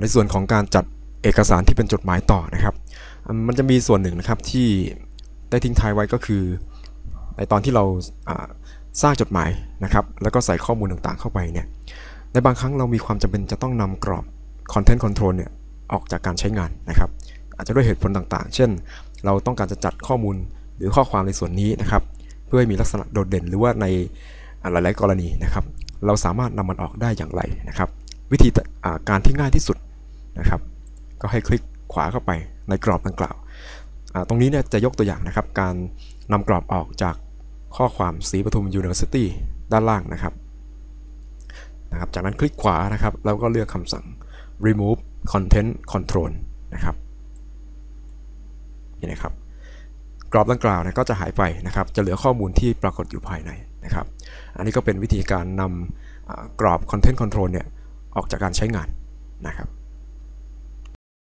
ในส่วนของการจัดเอกสารที่เป็นจดหมายต่อนะครับ มันจะมีส่วนหนึ่งนะครับที่ได้ทิ้งท้ายไว้ก็คือ ในตอนที่เราสร้างจดหมายนะครับ แล้วก็ใส่ข้อมูลต่างๆเข้าไปเนี่ย ในบางครั้งเรามีความจำเป็นจะต้องนำกรอบ Content Control เนี่ยออกจากการใช้งานนะครับ อาจจะด้วยเหตุผลต่างๆ เช่น เราต้องการจะจัดข้อมูลหรือข้อความในส่วนนี้นะครับ เพื่อให้มีลักษณะโดดเด่นหรือว่าในหลายๆกรณีนะครับ เราสามารถนำมันออกได้อย่างไรนะครับ วิธีการที่ง่ายที่สุดนะครับ ก็ให้คลิกขวาเข้าไปในกรอบดังกล่าว ตรงนี้เนี่ยจะยกตัวอย่างนะครับ การนำกรอบออกจากข้อความสีปทุม University ด้านล่างนะครับนะครับ จากนั้นคลิกขวานะครับ แล้วก็เลือกคำสั่ง remove content control นะครับนี่นะครับ กรอบดังกล่าวเนี่ยก็จะหายไปนะครับ จะเหลือข้อมูลที่ปรากฏอยู่ภายในนะครับ อันนี้ก็เป็นวิธีการนำกรอบ content control เนี่ย ออกจากการใช้งานนะครับ